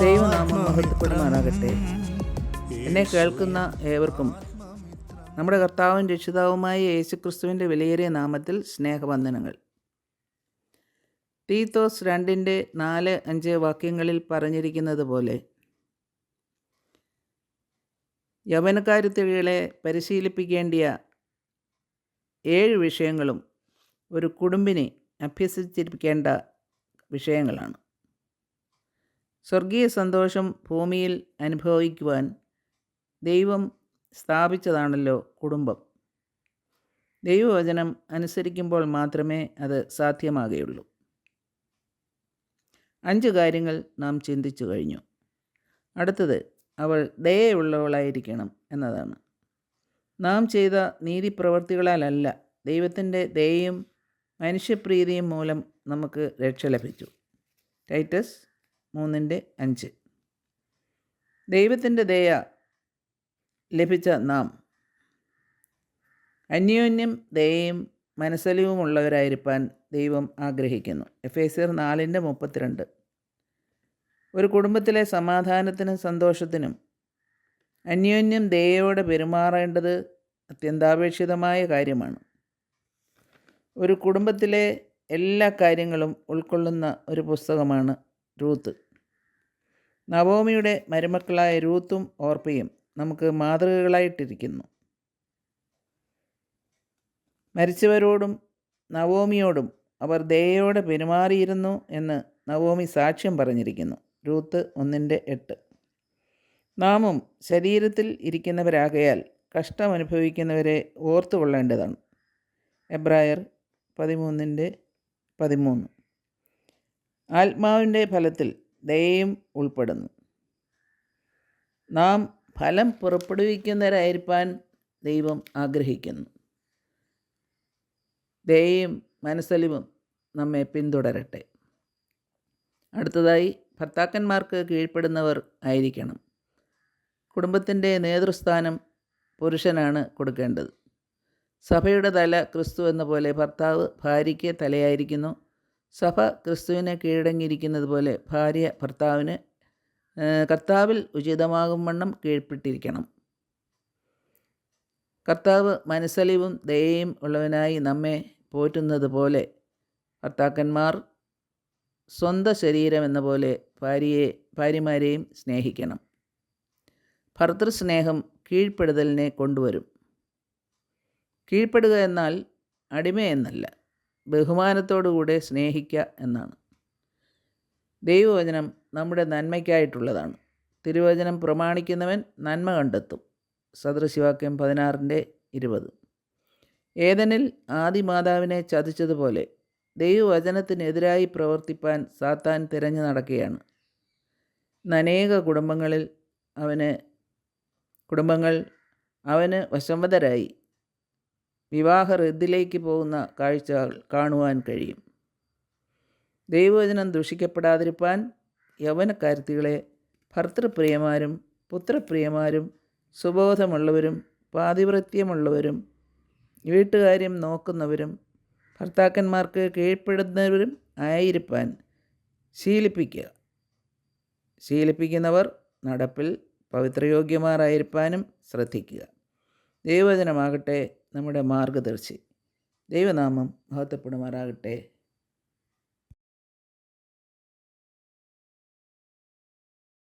ദൈവനാമം എന്നെ കേൾക്കുന്ന ഏവർക്കും നമ്മുടെ കർത്താവും രക്ഷിതാവുമായ യേശുക്രിസ്തുവിന്റെ വിലയേറിയ നാമത്തിൽ സ്നേഹവന്ദനങ്ങൾ. തീത്തോസ് രണ്ടിന്റെ നാല് അഞ്ച് വാക്യങ്ങളിൽ പറഞ്ഞിരിക്കുന്നത് പോലെ യവനക്കാരുത്തികളെ പരിശീലിപ്പിക്കേണ്ടിയ ഏഴ് വിഷയങ്ങളും ഒരു കുടുംബിനെ അഭ്യസിച്ചിരിക്കേണ്ട വിഷയങ്ങളാണ്. സ്വർഗീയ സന്തോഷം ഭൂമിയിൽ അനുഭവിക്കുവാൻ ദൈവം സ്ഥാപിച്ചതാണല്ലോ കുടുംബം. ദൈവവചനം അനുസരിക്കുമ്പോൾ മാത്രമേ അത് സാധ്യമാകുകയുള്ളൂ. അഞ്ച് കാര്യങ്ങൾ നാം ചിന്തിച്ചു കഴിഞ്ഞു. അടുത്തത് അവൾ ദയയുള്ളവളായിരിക്കണം എന്നതാണ്. നാം ചെയ്ത നീതിപ്രവർത്തികളാലല്ല ദൈവത്തിന്റെ ദയയും മനുഷ്യപ്രീതിയും മൂലം നമുക്ക് രക്ഷ ലഭിച്ചു. ടൈറ്റസ് മൂന്നിന്റെ അഞ്ച്. ദൈവത്തിന്റെ ദയ ലഭിച്ച നാം അന്യോന്യം ദയയും മനസ്സലിവുമുള്ളവരായിരിക്കാൻ ദൈവം ആഗ്രഹിക്കുന്നു. എഫ് എ സിർ നാലിന്റെ മുപ്പത്തിരണ്ട്. ഒരു കുടുംബത്തിലെ സമാധാനത്തിനും സന്തോഷത്തിനും അന്യോന്യം ദയയോടെ പെരുമാറേണ്ടത് അത്യന്താപേക്ഷിതമായ കാര്യമാണ്. ഒരു കുടുംബത്തിലെ എല്ലാ കാര്യങ്ങളും ഉൾക്കൊള്ളുന്ന ഒരു പുസ്തകമാണ് റൂത്ത്. നവോമിയുടെ മരുമക്കളായ രൂത്തും ഓർപ്പയും നമുക്ക് മാതൃകകളായിട്ടിരിക്കുന്നു. മരിച്ചവരോടും നവോമിയോടും അവർ ദയയോടെ പെരുമാറിയിരുന്നു എന്ന് നവോമി സാക്ഷ്യം പറഞ്ഞിരിക്കുന്നു. രൂത്ത് ഒന്നിന്റെ എട്ട്. നാമും ശരീരത്തിൽ ഇരിക്കുന്നവരാകയാൽ കഷ്ടമനുഭവിക്കുന്നവരെ ഓർത്തുകൊള്ളേണ്ടതാണ്. എബ്രായർ പതിമൂന്നിന്റെ പതിമൂന്ന്. ആത്മാവിന്റെ ഫലത്തിൽ ദയയും ഉൾപ്പെടുന്നു. നാം ഫലം പുറപ്പെടുവിക്കുന്നവരായിരിക്കാൻ ദൈവം ആഗ്രഹിക്കുന്നു. ദയയും മനസ്സലിവും നമ്മെ പിന്തുടരട്ടെ. അടുത്തതായി ഭർത്താക്കന്മാർക്ക് കീഴ്പ്പെടുന്നവർ ആയിരിക്കണം. കുടുംബത്തിന്റെ നേതൃസ്ഥാനം പുരുഷനാണ് കൊടുക്കേണ്ടത്. സഭയുടെ തല ക്രിസ്തു എന്ന പോലെ ഭർത്താവ് ഭാര്യയ്ക്ക് തലയായിരിക്കുന്നു. സഭ ക്രിസ്തുവിനെ കീഴടങ്ങിയിരിക്കുന്നത് പോലെ ഭാര്യ ഭർത്താവിന് കർത്താവിൽ ഉചിതമാകും വണ്ണം കീഴ്പ്പെട്ടിരിക്കണം. കർത്താവ് മനസ്സലിവും ദയയും ഉള്ളവനായി നമ്മെ പോറ്റുന്നത് പോലെ ഭർത്താക്കന്മാർ സ്വന്തം ശരീരം എന്ന പോലെ ഭാര്യയെ ഭാര്യമാരെയും സ്നേഹിക്കണം. ഭർത്തൃസ്നേഹം കീഴ്പ്പെടുതലിനെ കൊണ്ടുവരും. കീഴ്പ്പെടുക എന്നാൽ അടിമ എന്നല്ല ബഹുമാനത്തോടുകൂടെ സ്നേഹിക്കുക എന്നാണ്. ദൈവവചനം നമ്മുടെ നന്മയ്ക്കായിട്ടുള്ളതാണ്. തിരുവചനം പ്രമാണിക്കുന്നവൻ നന്മ കണ്ടെത്തും. സദൃശിവാക്യം പതിനാറിന്റെ ഇരുപത്. ഏതനിൽ ആദിമാതാവിനെ ചതിച്ചതുപോലെ ദൈവവചനത്തിനെതിരായി പ്രവർത്തിപ്പാൻ സാത്താൻ തിരഞ്ഞു നടക്കുകയാണ്. അനേക കുടുംബങ്ങളിൽ അവന് കുടുംബങ്ങൾ അവന് വശംവതരായി. വിവാഹ റദ്ദിലേക്ക് പോകുന്ന കാഴ്ചകൾ കാണുവാൻ കഴിയും. ദൈവവചനം ദൂഷിക്കപ്പെടാതിരിക്കാൻ യൗവനക്കാരുത്തികളെ ഭർത്തൃപ്രിയമാരും പുത്രപ്രിയമാരും സുബോധമുള്ളവരും പാതിവൃത്യമുള്ളവരും വീട്ടുകാര്യം നോക്കുന്നവരും ഭർത്താക്കന്മാർക്ക് കീഴ്പ്പെടുന്നവരും ആയിരിക്കാൻ ശീലിപ്പിക്കുക. ശീലിപ്പിക്കുന്നവർ നടപ്പിൽ പവിത്രയോഗ്യമാരായിരിക്കാനും ശ്രദ്ധിക്കുക. ദൈവവചനമാകട്ടെ നമ്മുടെ മാർഗദർശി. ദൈവനാമം മഹത്വപ്പെടുമാറാകട്ടെ.